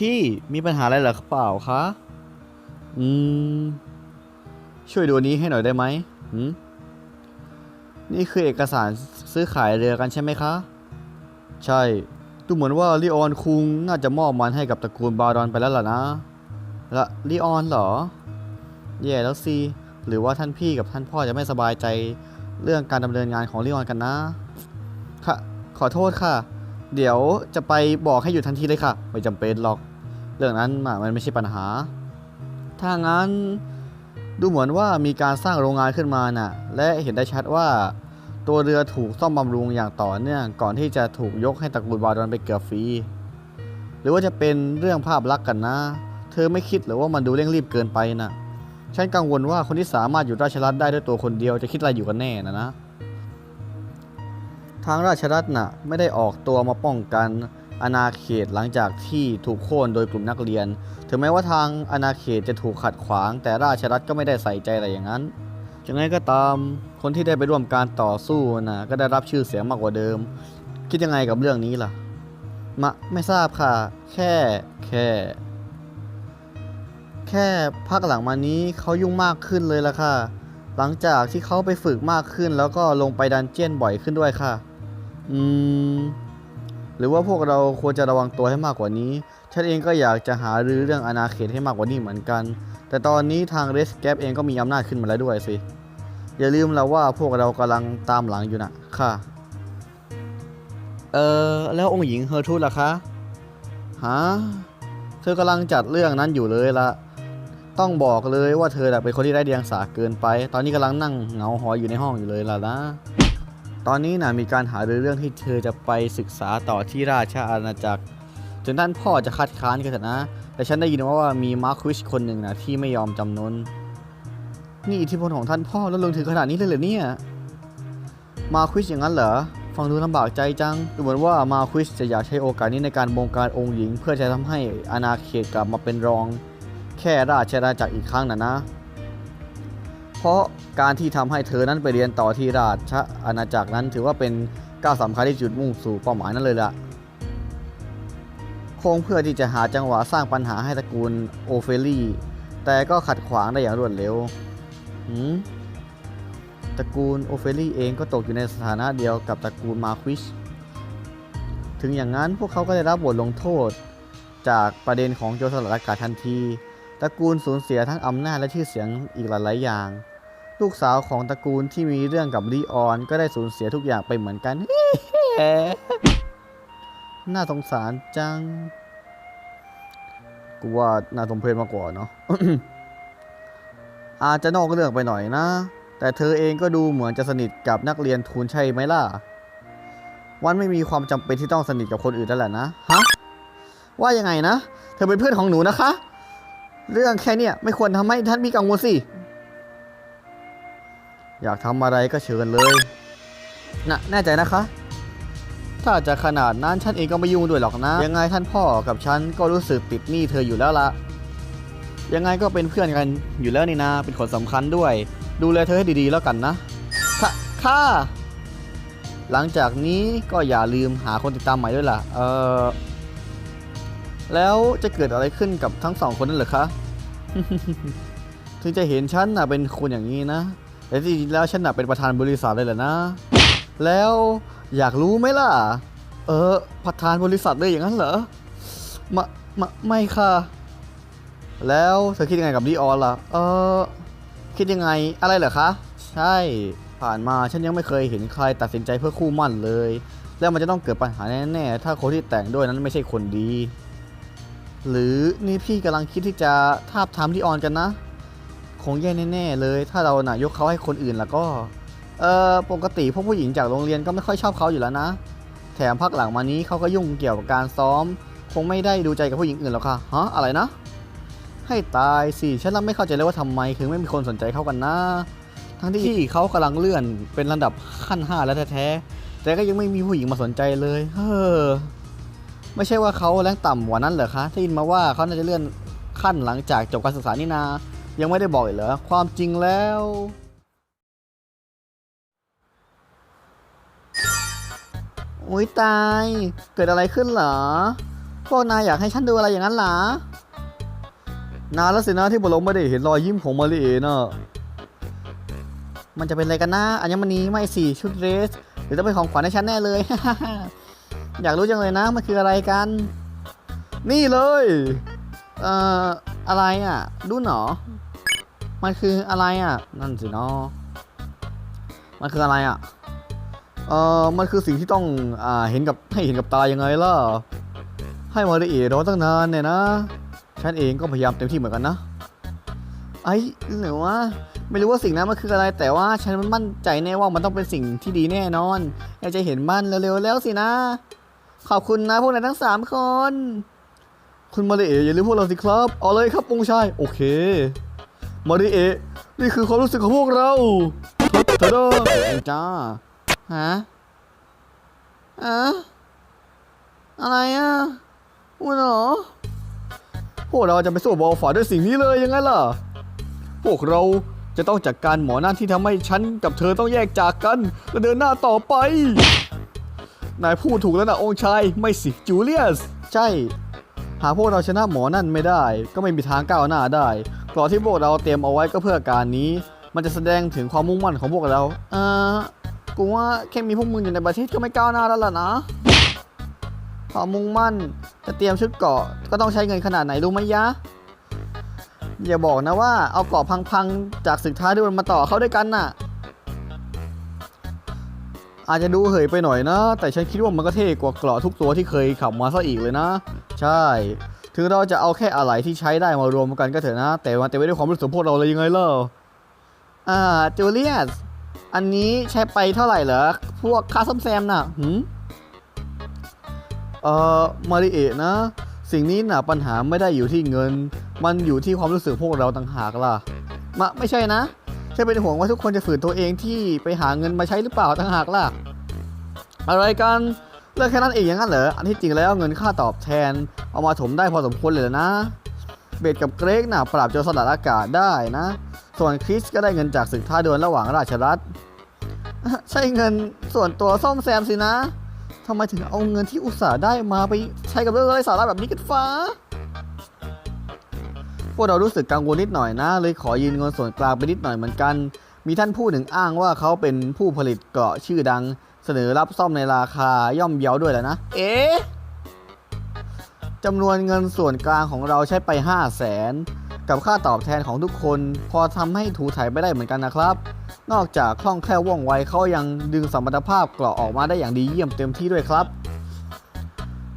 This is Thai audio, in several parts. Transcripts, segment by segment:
พี่มีปัญหาอะไรเหรอเปล่าคะ อืม ช่วยดูนนี้ให้หน่อยได้ไหมหืมนี่คือเอกสารซื้อขายเรือกันใช่ไหมคะ ใช่ ดูเหมือนว่าลีออนคุงน่าจะมอบมันให้กับตระกูลบารอนไปแล้วล่ะนะ ละลีออนเหรอ แย่แล้วสิหรือว่าท่านพี่กับท่านพ่อจะไม่สบายใจเรื่องการดำเนินงานของลีออนกันนะค่ะขอโทษค่ะ เดี๋ยวจะไปบอกให้หยุดทันทีเลยค่ะ ไม่จำเป็นหรอก เรื่องนั้นมันไม่ใช่ปัญหา ถ้างั้นดูเหมือนว่ามีการสร้างโรงงานขึ้นมาน่ะ และเห็นได้ชัดว่า ตัวเรือถูกซ่อมบำรุงอย่างต่อเนื่องก่อนที่จะถูกยกให้ตระกูลบาดอนไปเกือบฟรี หรือว่าจะเป็นเรื่องภาพลักษณ์กันนะ เธอไม่คิดหรือว่ามันดูเร่งรีบเกินไปน่ะ ฉันกังวลว่าคนที่สามารถอยู่ราชรัฐได้ด้วยตัวคนเดียวจะคิดอะไรอยู่กันแน่นะนะ ทางราชรัฐน่ะไม่ได้ออกตัวมาป้องกัน อาณาเขตหลังจากที่ถูกโค่นโดยกลุ่มนักเรียน ถึงแม้ว่าทางอาณาเขตจะถูกขัดขวาง แต่ราชรัฐก็ไม่ได้ใส่ใจอะไรอย่างนั้นยังไงก็ตามคนที่ได้ไปร่วมการต่อสู้นะก็ได้รับชื่อเสียงมากกว่าเดิม คิดยังไงกับเรื่องนี้ล่ะมะไม่ทราบค่ะ แค่แค่ แค่พักหลังมานี้เขายุ่งมากขึ้นเลยล่ะค่ะ หลังจากที่เขาไปฝึกมากขึ้นแล้วก็ลงไปดันเจียนบ่อยขึ้นด้วยค่ะ อืม หรือว่าพวกเราควรจะระวังตัวให้มากกว่านี้ ฉันเองก็อยากจะหารือเรื่องอาณาเขตให้มากกว่านี้เหมือนกัน แต่ตอนนี้ทางเรสแกปเองก็มีอำนาจขึ้นมาแล้วด้วยสิ อย่าลืมแล้วว่าพวกเรากำลังตามหลังอยู่นะค่ะ เออแล้วองค์หญิงเฮอร์ทูดล่ะคะฮะเธอกำลังจัดเรื่องนั้นอยู่เลยละต้องบอกเลยว่าเธอเป็นคนที่ได้เดียงสาเกินไป ตอนนี้กำลังนั่งเหงาหอยอยู่ในห้องอยู่เลยล่ะนะ ตอนนี้นะมีการหารือเรื่องที่เธอจะไปศึกษาต่อที่ราชอาณาจักรถึงท่านพ่อจะคัดค้านก็เถอะนะ แต่ฉันได้ยินมาว่ามีมาร์ควิชคนหนึ่งนะที่ไม่ยอมจำนน นี่อิทธิพลของท่านพ่อแล้วลงถึงขนาดนี้เลยเหรอเนี่ย มาควิสอย่างนั้นเหรอ ฟังดูลำบากใจจังดูเหมือนว่ามาควิสจะอยากใช้โอกาสนี้ในการบงการองค์หญิง เพื่อจะทำให้อาณาเขตกลับมาเป็นรอง แค่ราชอาณาจักรอีกครั้งนะนะ เพราะการที่ทำให้เธอนั้นไปเรียนต่อที่ราชอาณาจักรนั้น ถือว่าเป็นก้าวสำคัญที่จุดมุ่งสู่เป้าหมายนั้นเลยล่ะคงเพื่อที่จะหาจังหวะสร้างปัญหาให้ตระกูลโอเฟลี่ แต่ก็ขัดขวางได้อย่างรวดเร็วตระกูลโอเฟลี่เองก็ตกอยู่ในสถานะเดียวกับตระกูลมาควิช ถึงอย่างนั้นพวกเขาก็ได้รับบทลงโทษ จากประเด็นของโจรสลัดอากาศทันที ตระกูลสูญเสียทั้งอำนาจและชื่อเสียงอีกหลายๆอย่าง ลูกสาวของตระกูลที่มีเรื่องกับลีออนก็ได้สูญเสียทุกอย่างไปเหมือนกัน น่าสงสารจัง กูว่าน่าสมเพชมากกว่าเนาะ อาจจะนอกเรื่องไปหน่อยนะ แต่เธอเองก็ดูเหมือนจะสนิทกับนักเรียนทุนใช่ไหมล่ะ วันไม่มีความจำเป็นที่ต้องสนิทกับคนอื่นแล้วแหละนะ ฮะ ว่ายังไงนะ เธอเป็นเพื่อนของหนูนะคะ เรื่องแค่เนี้ยไม่ควรทำให้ท่านมีกังวลสิ อยากทำอะไรก็เชิญเลยนะแน่ใจนะคะ ถ้าจะขนาดนั้นฉันเองก็ไม่ยุ่งด้วยหรอกนะ ยังไงท่านพ่อกับฉันก็รู้สึกติดหนี้เธออยู่แล้วละยังไงก็เป็นเพื่อนกันอยู่แล้วนี่นาเป็นคนสำคัญด้วย ดูแลเธอให้ดีๆแล้วกันนะค่ะค่ะหลังจากนี้ก็อย่าลืมหาคนติดตามใหม่ด้วยล่ะ เออแล้วจะเกิดอะไรขึ้นกับทั้งสองคนนั่นเหรอคะ ถึงจะเห็นฉันน่ะเป็นคนอย่างนี้นะ แต่จริงๆแล้วฉันน่ะเป็นประธานบริษัทเลยแหละนะ แล้วอยากรู้ไหมล่ะ เออ ประธานบริษัทเลยอย่างนั้นเหรอมามาไม่ค่ะ แล้วเธอคิดยังไงกับดีออนล่ะ เออ คิดยังไงอะไรเหรอคะ ใช่ ผ่านมาฉันยังไม่เคยเห็นใครตัดสินใจเพื่อคู่มั่นเลย แล้วมันจะต้องเกิดปัญหาแน่ๆ ถ้าคนที่แต่งด้วยนั้นไม่ใช่คนดี หรือนี่พี่กำลังคิดที่จะทาบทามดีออนกันนะ คงแย่แน่ๆเลย ถ้าเราน่ะยกเขาให้คนอื่นแล้วก็ เออปกติพวกผู้หญิงจากโรงเรียนก็ไม่ค่อยชอบเขาอยู่แล้วนะ แถมพักหลังมานี้เขาก็ยุ่งเกี่ยวกับการซ้อม คงไม่ได้ดูใจกับผู้หญิงอื่นหรอกค่ะ ฮะ อะไรนะ ให้ตายสิ ฉันรับไม่เข้าใจเลยว่าทำไมถึงไม่มีคนสนใจเขากันนะ ทั้งที่เขากำลังเลื่อนเป็นระดับขั้นห้าแล้วแท้ๆ แต่ก็ยังไม่มีผู้หญิงมาสนใจเลย เฮ้อ ไม่ใช่ว่าเขาแรงต่ำกว่านั้นเหรอคะได้ยินมาว่าเขาน่าจะเลื่อนขั้นหลังจากจบการศึกษานี่นา ยังไม่ได้บอกอีกเหรอ ความจริงแล้วอุ้ยตาย เกิดอะไรขึ้นเหรอ พวกนายอยากให้ฉันดูอะไรอย่างนั้นเหรอนานแล้วสินะที่พวกเราไม่ได้เห็นรอยยิ้มของมาริเอนะมันจะเป็นอะไรกันนะอัญมณีไม่สิชุดเรส หรือจะเป็นของขวัญให้ฉันแน่เลย อยากรู้จังเลยนะ มันคืออะไรกัน นี่เลย เอ่อ อะไรอะ ดูหนอ มันคืออะไรอะ นั่นสิเนาะมันคืออะไรอะ เอ่อมันคือสิ่งที่ต้องอ่าเห็นกับให้เห็นกับตายังไงล่ะ ให้มาริเอรอตั้งนานเนี่ยนะ ฉันเองก็พยายามเต็มที่เหมือนกันนะ ไอ้หรือว่าไม่รู้ว่าสิ่งนั้นมันคืออะไร แต่ว่าฉันมั่นใจแน่ว่ามันต้องเป็นสิ่งที่ดีแน่นอนอยากจะเห็นมันเร็วๆแล้วสินะ ขอบคุณนะพวกนายทั้งสามคน คุณมาริเออย่าลืมพวกเราสิครับ เอาเลยครับองชาย โอเค มาริเอะนี่คือความรู้สึกของพวกเราเถอะเด้อเองจ้าฮะอะอะไรอะพูดเหรอพวกเราจะไปสู้บอลฝาด้วยสิ่งนี้เลยยังไงล่ะ พวกเราจะต้องจัดการหมอนั่นที่ทำให้ฉันกับเธอต้องแยกจากกัน และเดินหน้าต่อไป นายพูดถูกแล้วนะองค์ชาย ไม่สิจูเลียส ใช่ หากพวกเราชนะหมอนั่นไม่ได้ ก็ไม่มีทางก้าวหน้าได้กรอบที่พวกเราเตรียมเอาไว้ก็เพื่อการนี้ มันจะแสดงถึงความมุ่งมั่นของพวกเราเออกูว่าแค่มีพวกมึงอยู่ในประเทศก็ไม่ก้าวหน้าแล้วล่ะนะความมุ่งมั่นจะเตรียมชุดเกาะก็ต้องใช้เงินขนาดไหนรู้ไหมยะ อย่าบอกนะว่าเอาเกาะพังๆจากศึกท้าดวลมาต่อเข้าด้วยกันน่ะ อาจจะดูเหยไปหน่อยนะ แต่ฉันคิดว่ามันก็เท่กว่าเกราะทุกตัวที่เคยขับมาซะอีกเลยนะ ใช่ ถึงเราจะเอาแค่อะไหล่ที่ใช้ได้มารวมกันก็เถอะนะ แต่มันเต็มไปด้วยความรู้สึกพวกเราเลยยังไงเล่ะอ่าจูเลียสอันนี้ใช้ไปเท่าไหร่เหรอ พวกค่าซ่อมแซมน่ะหืมเอ่อมาริเอะนะ สิ่งนี้น่ะปัญหาไม่ได้อยู่ที่เงิน มันอยู่ที่ความรู้สึกพวกเราต่างหากล่ะมะไม่ใช่นะ ฉันเป็นห่วงว่าทุกคนจะฝืนตัวเองที่ไปหาเงินมาใช้หรือเปล่าต่างหากล่ะ อะไรกันเรื่องแค่นั้นเองอย่างนั้นเหรอ อันที่จริงแล้วเงินค่าตอบแทน เอามาถมได้พอสมควรเลยนะ เบดกับเกรกน่ะปราบโจรสลัดอากาศได้นะ ส่วนคริสก็ได้เงินจากศึกท่าดวลระหว่างราชรัฐใช่เงินส่วนตัวซ่อมแซมสินะทำไมถึงเอาเงินที่อุตส่าห์ได้มาไปใช้กับเรื่องไร้สาระแบบนี้กันฟ้า วกเรารู้สึกกังวลนิดหน่อยนะ เลยขอยืนเงินส่วนกลางไปนิดหน่อยเหมือนกัน มีท่านผู้หนึ่งอ้างว่าเขาเป็นผู้ผลิตเกราะชื่อดัง เสนอรับซ่อมในราคาย่อมเยาด้วยแหละนะ เอ๊ะจำนวนเงินส่วนกลางของเราใช้ไป5 0 0แสนกับค่าตอบแทนของทุกคน พอทำให้ถูถ่ายไปได้เหมือนกันนะครับ นอกจากคล่องแคล่วว่องไวเขายังดึงสมรรถภาพเกราะออกมาได้อย่างดีเยี่ยมเต็มที่ด้วยครับ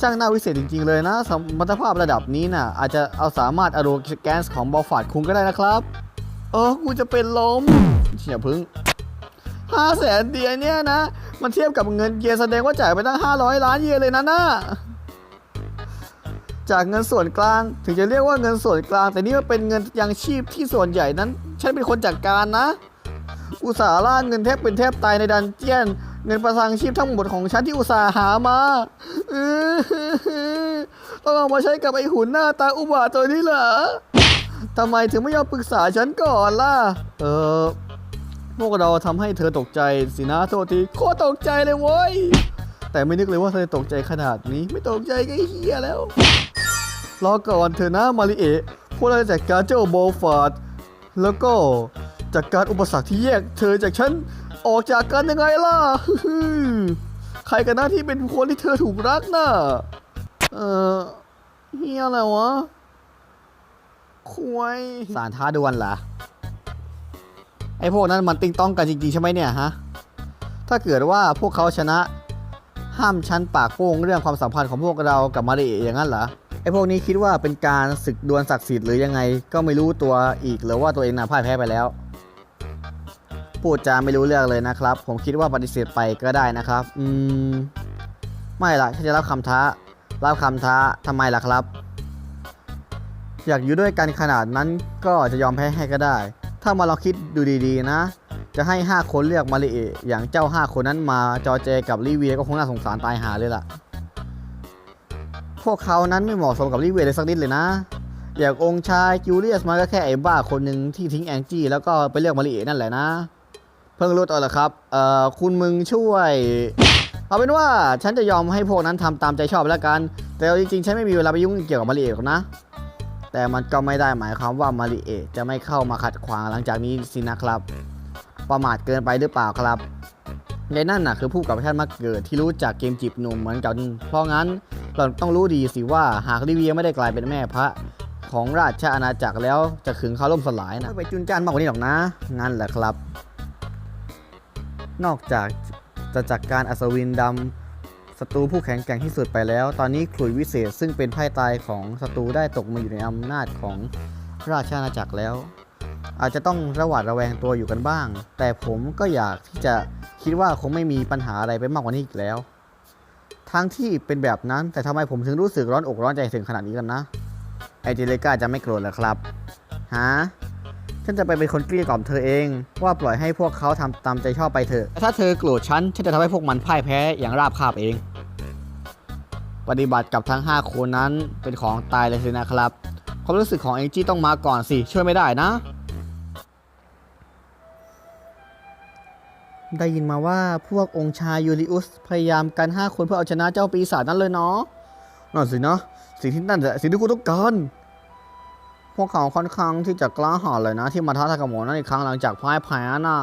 ช่างน่าวิเศษจริง ๆ เลยนะสมรรถภาพระดับนี้น่ะ อาจจะเอาสามารถอารแกนส์ของบอลฟาดคุงก็ได้นะครับ เออกูจะเป็นลมอย่าพึ่งห้าแสนเดียเนี่ยนะ มันเทียบกับเงินเยียร์แสดงว่าจ่ายไปตั้ง500ล้านเยนเลยนะน่าจากเงินส่วนกลางถึงจะเรียกว่าเงินส่วนกลาง แต่นี่มันเป็นเงินยังชีพที่ส่วนใหญ่นั้น ฉันเป็นคนจัดการนะ อุตสาห์ล่าเงินแทบเป็นแทบตายในดันเจียน เงินประทังชีพทั้งหมดของฉันที่อุตส่าห์หามาต้องเอามาใช้กับไอ้หุ่นหน้าตาอุบาทตัวนี้เหรอทำไมถึงไม่ยอมปรึกษาฉันก่อนล่ะ เออ พวกเราทำให้เธอตกใจสินะโทษทีโคตรตกใจเลยเว้ย แต่ไม่นึกเลยว่าเธอจะตกใจขนาดนี้ ไม่ตกใจก็เฮียแล้ว รอก่อนเธอนะมาริเอะพวกเราจะจัดการเจ้าโบฟาร์ดแล้วก็จัดการอุปสรรคที่แยกเธอจากฉัน ออกจากกันยังไงล่ะ ใครกันนะที่เป็นคนที่เธอถูกรักน่ะ เออเฮียอะไรวะคุยสารท้าดวลเหรอ ไอพวกนั้นมันติงต้องกันจริงๆใช่ไหมเนี่ยฮะ ถ้าเกิดว่าพวกเขาชนะ ห้ามชั้นปากโป้งเรื่องความสัมพันธ์ของพวกเรากับมาริเอะอย่างนั้นเหรอ ไอพวกนี้คิดว่าเป็นการศึกดวลศักดิ์สิทธิ์หรือยังไง ก็ไม่รู้ตัวอีกหรือว่าตัวเองน่ะพ่ายแพ้ไปแล้ว พูดจาไม่รู้เรื่องเลยนะครับ ผมคิดว่าปฏิเสธไปก็ได้นะครับ อืม ไม่ล่ะฉันจะรับคำท้า รับคำท้าทำไมล่ะครับ อยากอยู่ด้วยกันขนาดนั้นก็จะยอมแพ้ให้ก็ได้ ถ้ามาลองคิดดูดีๆนะ จะให้ 5 คนเลือกมาริเออย่างเจ้า 5 คนนั้นมาจอเจกับลิเวียก็คงน่าสงสารตายหาเลยล่ะ พวกเขานั้นไม่เหมาะสมกับลิเวียเลยสักนิดเลยนะอย่างองค์ชายจูเลียสมาก็แค่ไอ้บ้าคนหนึ่งที่ทิ้งแองจี้แล้วก็ไปเลือกมาริเอนั่นแหละนะ เพิ่งรู้ตัวเหรอครับ เอ่อ คุณมึงช่วย เอาเป็นว่าฉันจะยอมให้พวกนั้นทำตามใจชอบแล้วกัน แต่จริงๆ ฉันไม่มีเวลาไปยุ่งเกี่ยวกับมาริเอะหรอกนะ แต่มันก็ไม่ได้หมายความว่ามาริเอะจะไม่เข้ามาขัดขวางหลังจากนี้สินะครับ ประมาทเกินไปหรือเปล่าครับในนั่นน่ะคือผู้กับท่านมาเกิดที่รู้จักเกมจีบหนุ่มเหมือนกัน เพราะงั้นเราต้องรู้ดีสิว่าหากลิเวียไม่ได้กลายเป็นแม่พระของราชอาณาจักรแล้วจะขึงเขาล่มสลายนะไม่ไปจุนจ้านมากกว่านี้หรอกนะงั้นแหละครับ นอกจากจะจัดกการอัศวินดำศัตรูผู้แข็งแกร่งที่สุดไปแล้ว ตอนนี้ขลุยวิเศษซึ่งเป็นไพ่ตายของศัตรูได้ตกมาอยู่ในอำนาจของราชอาณาจักรแล้ว อาจจะต้องระหวาดระแวงตัวอยู่กันบ้าง แต่ผมก็อยากที่จะคิดว่าคงไม่มีปัญหาอะไรไปมากกว่านี้อีกแล้วทั้งที่เป็นแบบนั้นแต่ทำไมผมถึงรู้สึกร้อนอกร้อนใจถึงขนาดนี้กันนะไอเจเลกาจะไม่โกรธหรอครับฮะ ฉันจะไปเป็นคนเกลี้ยกล่อมเธอเอง ว่าปล่อยให้พวกเขาทำตามใจชอบไปเถอะแต่ถ้าเธอโกรธฉัน ฉันจะทำให้พวกมันพ่ายแพ้อย่างราบคาบเอง ปฏิบัติกับทั้ง 5 คนนั้นเป็นของตายเลยสินะครับ ความรู้สึกของเองจี้ต้องมาก่อนสิ ช่วยไม่ได้นะ ได้ยินมาว่าพวกองค์ชายยูริอุสพยายามกัน 5 คนเพื่อเอาชนะเจ้าปีศาจนั้นเลยเนาะนั่นสินะ สิ่งที่นั่นแหละสิ่งที่กูต้องการ พวกเขาค่อนข้างที่จะกล้าหาญเลยนะ ที่มาท้าทายกับหมอนั่นอีกครั้งหลังจากพ่ายแพ้น่ะ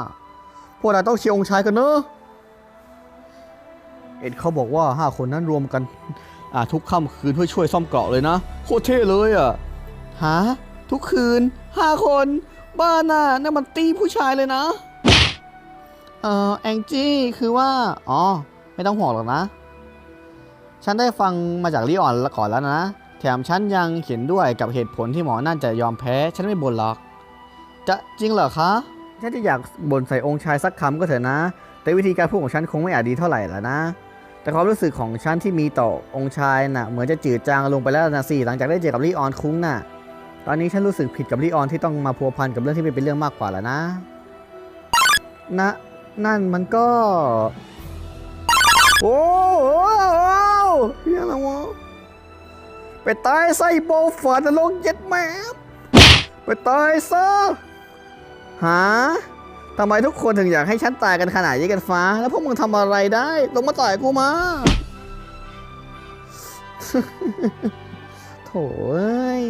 พวกเราต้องเชียร์องค์ชายกันเนอะเอ็ดเขาบอกว่าห้าคนนั้นรวมกันอ่าทุกค่ำคืนเพื่อช่วยซ่อมเกราะเลยนะ โคตรเท่เลยอะฮะทุกคืนห้าคนบ้าน่ะนั่นมันตีผู้ชายเลยนะเอ่อแองจี้คือว่า อ๋อ ไม่ต้องห่วงหรอกนะ ฉันได้ฟังมาจากลิออนก่อนแล้วนะ แถมฉันยังเขียนด้วยกับเหตุผลที่หมอนั่นจะยอมแพ้ ฉันไม่บ่นหรอก จะจริงเหรอคะ ฉันจะอยากบ่นใส่องค์ชายสักคำก็เถอะนะ แต่วิธีการพูดของฉันคงไม่อาจดีเท่าไหร่ละนะ แต่ความรู้สึกของฉันที่มีต่อองค์ชายน่ะเหมือนจะจืดจางลงไปแล้วนะสิหลังจากได้เจอกับลิออนคุ้งน่ะ ตอนนี้ฉันรู้สึกผิดกับลิออนที่ต้องมาพัวพันกับเรื่องที่ไม่เป็นเรื่องมากกว่าแล้วนะ นะ นั่นมันก็ โอ้โหเฮียอะไรวะ ไปตายไส้โบฝันลงเย็ดแมบไปตายซะหาทำไมทุกคนถึงอยากให้ฉันตายกันขนาดนี้กันฟ้า แล้วพวกมึงทำอะไรได้ ลงมาต่อยกูมา โถ่เอ้ย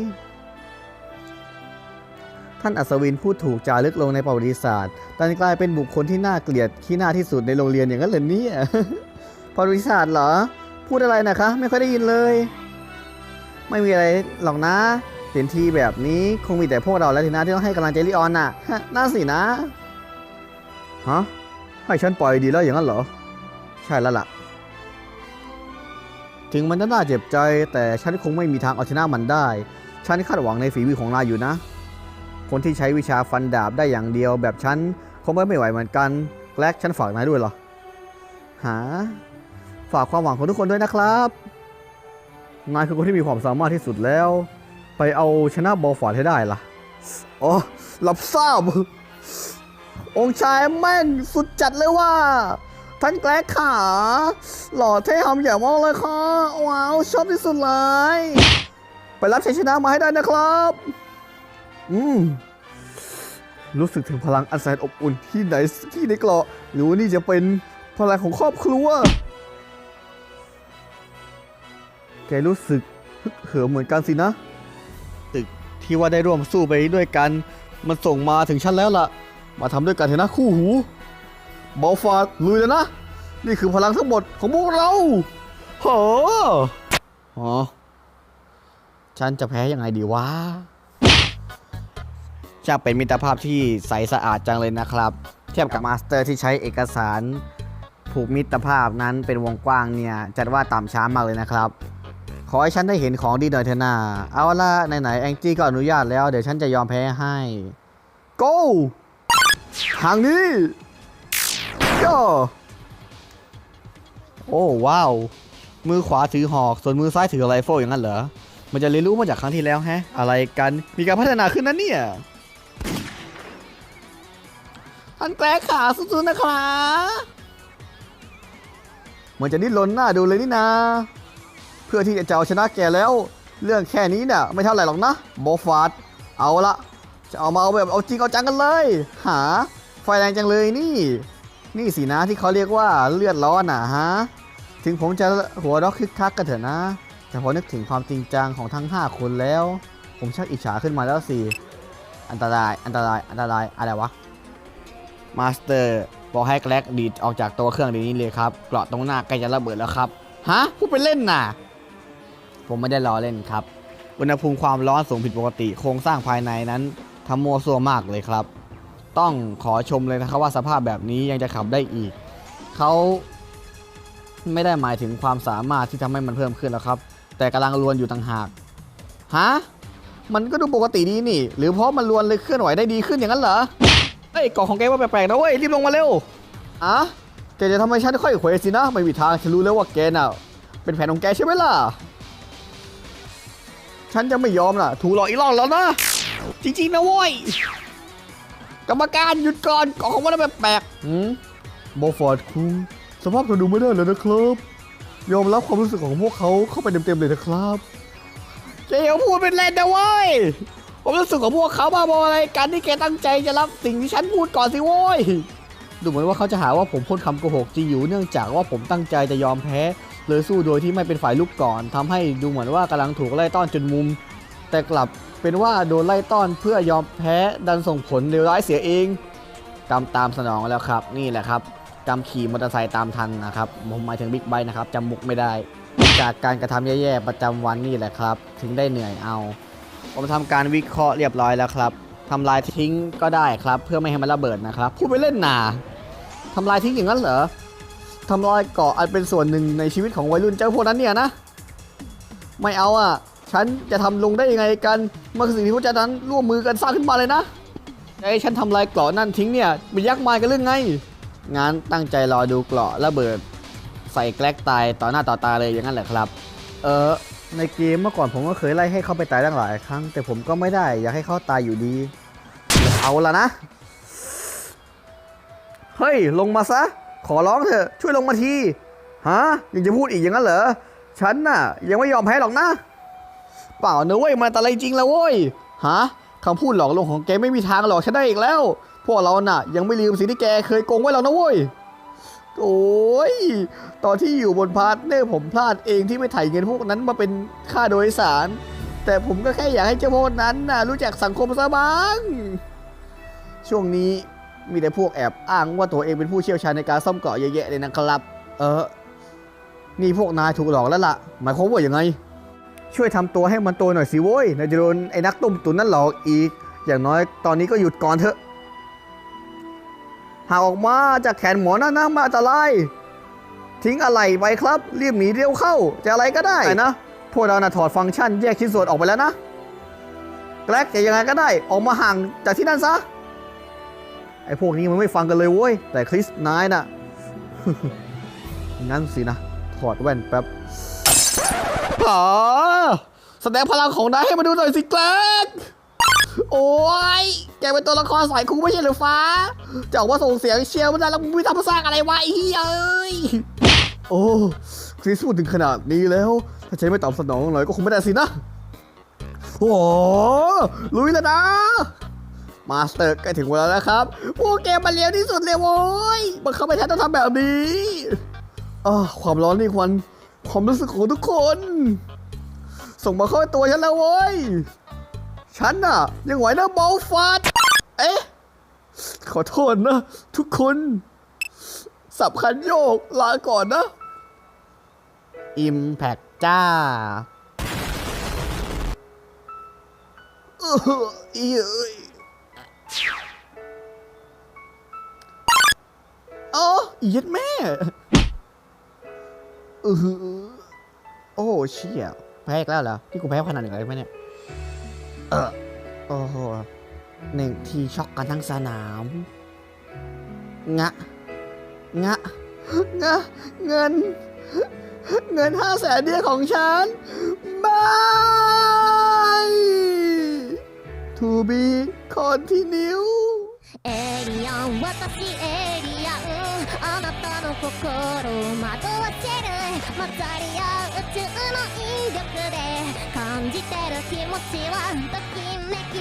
ท่านอัศวินพูดถูกจารึกลงในประวัติศาสตร์ดันกลายเป็นบุคคลที่น่าเกลียดขี้หน้าที่สุดในโรงเรียนอย่างนั้นเลยเนี่ยประวัติศาสตร์เหรอ พูดอะไรนะคะ ไม่ค่อยได้ยินเลย ไม่มีอะไรหรอกนะเห็นทีแบบนี้คงมีแต่พวกเราแล้วทีนะที่ต้องให้กำลังใจลิออนน่ะฮะน่าสินะฮะให้ฉันปล่อยดีแล้วอย่างนั้นเหรอ ใช่แล้วล่ะ ถึงมันจะน่าเจ็บใจ แต่ฉันคงไม่มีทางเอาชนะมันได้ ฉันคาดหวังในฝีมือของนายอยู่นะ คนที่ใช้วิชาฟันดาบได้อย่างเดียว แบบฉันคงไม่ไหวเหมือนกันแกลกฉันฝากนายด้วยเหรอหาฝากความหวังของทุกคนด้วยนะครับ นายคือคนที่มีความสามารถที่สุดแล้ว ไปเอาชนะบอลฟอร์ดให้ได้ล่ะ อ๋อหลับทราบ องค์ชายแม่นสุดจัดเลยว่า ท่านแกลกขา หล่อเท่หำอย่างมาเลยค่ะว้าว ชอบที่สุดเลย ไปรับชัยชนะมาให้ได้นะครับ อืมรู้สึกถึงพลังอันแสนอบอุ่นที่ไหนที่ในเกราะหรือว่านี่จะเป็นพลังของครอบครัว แกรู้สึกฮึกเหิมเหมือนกันสินะ ตึกที่ว่าได้ร่วมสู้ไปด้วยกัน มันส่งมาถึงฉันแล้วล่ะ มาทำด้วยกันเถอะนะคู่หูเบอลฟาดลุยแล้วนะ นี่คือพลังทั้งหมดของพวกเราโหอ๋อฉันจะแพ้ยังไงดีวะจะเป็นมิตรภาพที่ใสสะอาดจังเลยนะครับ เทียบกับมาสเตอร์ที่ใช้เอกสาร ผูกมิตรภาพนั้นเป็นวงกว้างเนี่ย จัดว่าต่ำช้ามากเลยนะครับ ขอให้ฉันได้เห็นของดีหน่อยเถอะนาเอาละไหนๆแองจี้ก็อนุญาตแล้ว เดี๋ยวฉันจะยอมแพ้ให้ go ทางนี้ย่อโอ้ว้าว มือขวาถือหอก ส่วนมือซ้ายถือไรเฟิลอย่างนั้นเหรอ มันจะเรียนรู้มาจากครั้งที่แล้วแฮะ อะไรกัน มีการพัฒนาขึ้นนะเนี่ยท่านแกลขาสู้ๆนะครับเหมือนจะดิ้นรนหน้าดูเลยนี่นา พื่อที่จะเอาชนะแกแล้ว เรื่องแค่นี้เนี่ยไม่เท่าไหร่หรอกนะโบฟาดเอาละจะเอามาเอาแบบเอาจริงเอาจังกันเลย หา ไฟแรงจังเลยนี่ นี่สินะที่เขาเรียกว่าเลือดร้อนอะฮะถึงผมจะหัวเราะคึกคักกันเถอะนะ แต่พอนึกถึงความจริงจังของทั้ง 5 คนแล้ว ผมชักอิจฉาขึ้นมาแล้วสิอันตรายอันตรายอันตรายอะไรวะมาสเตอร์บอกให้แกลกดีดออกจากตัวเครื่องเดี๋ยวนี้เลยครับเกราะตรงหน้าใกล้จะระเบิดแล้วครับฮะพูดไปเล่นน่ะ ผมไม่ได้ล้อเล่นครับ อุณหภูมิความร้อนสูงผิดปกติ โครงสร้างภายในนั้นทำมัวซัวมากเลยครับ ต้องขอชมเลยนะครับว่าสภาพแบบนี้ยังจะขับได้อีก เขาไม่ได้หมายถึงความสามารถที่ทำให้มันเพิ่มขึ้นแล้วครับ แต่กำลังรวนอยู่ต่างหาก ฮะ มันก็ดูปกติดีนี่ หรือเพราะมันรวนเลยเคลื่อนไหวได้ดีขึ้นอย่างนั้นเหรอเฮ้ยกล่องของแกว่าแปลกๆนะเว้ยรีบลงมาเร็วอะแกจะทำให้ฉันค่อยเขวสินะ ไม่มีทางฉันรู้แล้วว่าแกน่ะ เป็นแผนของแกใช่ไหมล่ะ ฉันจะไม่ยอมล่ะ ถูกหลอกอีกรอบแล้วนะ จริงๆนะเว้ย กรรมการหยุดก่อนกล่องของมันแปลกๆหืมโบฟอร์ดคุงสภาพเธอดูไม่ได้เลยนะครับ ยอมรับความรู้สึกของพวกเขาเข้าไปเต็มๆเลยนะครับเจียวพูดเป็นเล่นนะเว้ยผมรู้สึกของพวกเขาบ้าบออะไรกันที่แกตั้งใจจะรับสิ่งที่ฉันพูดก่อนสิโว้ยดูเหมือนว่าเขาจะหาว่าผมพูดคำโกหกจริงอยู่เนื่องจากว่าผมตั้งใจจะยอมแพ้ เลยสู้โดยที่ไม่เป็นฝ่ายลุกก่อนทำให้ดูเหมือนว่ากำลังถูกไล่ต้อนจนมุม แต่กลับเป็นว่าโดนไล่ต้อนเพื่อยอมแพ้ดันส่งผลเลวร้ายเสียเองกรรมตามสนองแล้วครับนี่แหละครับกรรมขี่มอเตอร์ไซค์ตามทันนะครับผมหมายถึงบิ๊กไบค์นะครับจำมุกไม่ได้ จากการกระทำแย่ๆประจำวันนี่แหละครับ ถึงได้เหนื่อยเอาผมทำการวิเคราะห์เรียบร้อยแล้วครับทำลายทิ้งก็ได้ครับ เพื่อไม่ให้มันระเบิดนะครับพูดไปเล่นหนาทำลายทิ้งอย่างนั้นเหรอ ทำลายเกาะอันเป็นส่วนหนึ่งในชีวิตของวัยรุ่นเจ้าพวกนั้นเนี่ยนะ ไม่เอาอะ ฉันจะทำลงได้ยังไงกันมันคือสิ่งที่พวกเจ้านั้นร่วมมือกันสร้างขึ้นมาเลยนะไอ้ฉันทำลายเกราะนั่นทิ้งเนี่ยเป็นยักษ์มายกันเรื่องไงงานตั้งใจรอดูเกราะระเบิด ใส่แกลกตายต่อหน้าต่อตาเลยอย่างนั้นแหละครับ เออในเกมเมื่อก่อนผมก็เคยไล่ให้เขาไปตายตั้งหลายครั้ง แต่ผมก็ไม่ได้อยากให้เขาตายอยู่ดีเอาละนะ เฮ้ย ลงมาซะ ขอร้องเถอะช่วยลงมาทีฮะยังจะพูดอีกอย่างนั้นเหรอฉันน่ะ ยังไม่ยอมแพ้หรอกนะ เปล่านะเว้ยมันอะไรจริงแล้วเว้ยฮะคำพูดหลอกลวงของแกไม่มีทางหลอกฉันได้อีกแล้ว พวกเราน่ะ ยังไม่ลืมสิ่งที่แกเคยโกงไว้แล้วนะเว้ยโอ้ยตอนที่อยู่บนพาร์ทเนอร์ผมพลาดเองที่ไม่ถ่ายเงินพวกนั้นมาเป็นค่าโดยสาร แต่ผมก็แค่อยากให้เจ้าพวกนั้นน่ะรู้จักสังคมซะบ้าง ช่วงนี้ มีแต่พวกแอบอ้างว่าตัวเองเป็นผู้เชี่ยวชาญในการซ่อมเกราะเยอะแยะเลยนะครับ เออ นี่พวกนายถูกหลอกแล้วล่ะ หมายความว่าอย่างไง ช่วยทำตัวให้มันโตหน่อยสิโว้ยนายจะโดนไอ้นักต้มตุ๋นนั่นหลอกอีก อย่างน้อยตอนนี้ก็หยุดก่อนเถอะ หากออกมาจากแขนหมอนั่นนะมาอันตราย ทิ้งอะไรไปครับรีบหนีเร็วเข้า จะอะไรก็ได้นะ พวกเรานะถอดฟังก์ชันแยกชิ้นส่วนออกไปแล้วนะ แกลกจะยังไงก็ได้ ออกมาห่างจากที่นั่นซะไอ้พวกนี้มันไม่ฟังกันเลยเว้ย แต่คริสนายน่ะ งั้นสินะ ถอดแว่นแป๊บอ๋อแสดงพลังของนายให้มาดูหน่อยสิแกลกโอ้ยแกเป็นตัวละครสายคูไม่ใช่หรือฟ้าจะออกมาส่งเสียงเชียร์มันได้แล้วมึงไม่ทำสร้างอะไรวะไอ้เหี้ยเอ้ย โอ้คริสพูดถึงขนาดนี้แล้ว ถ้าฉันไม่ตอบสนองหน่อยก็คงไม่ได้สินะ โอ้โหลุยแล้วนะ มาสเตอร์ใกล้ถึงเวลาแล้วครับพวกแกมันเร็วที่สุดเลยโว้ยมันเข้าไปแทนต้องทำแบบนี้อ่าความร้อนนี่ควันความรู้สึกของทุกคน ส่งมาเข้าตัวฉันแล้วโว้ยฉันน่ะ ยังไหวนะบอลฟัดเอ๊ะขอโทษนะ ทุกคนสับคันโยกลาก่อนนะอิมแพกจ้าอออีเอ้ย อ๋ออีเย็ดแม่เออโอ้เชี่ยแพ้อีกแล้วเหรอที่กูแพ้ขนาดหนึ่งเลยไหมเนี่ยเออโอ้โหหนึ่งทีช็อกกันทั้งสนามงะงะงะเงิน เงินห้าแสนเดียของฉันบา to be continue. エイリアン私エイリアンあなたの心を惑わせる混ざり合う宇宙の引力で感じてる気持ちはときめき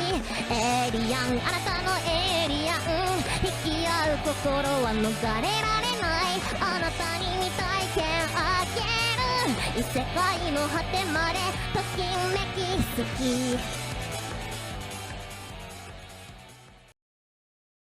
エイリアンあなたのエイリアン引き合う心は逃れられない。あなたに未体験明異世界の果てまでときめき好き。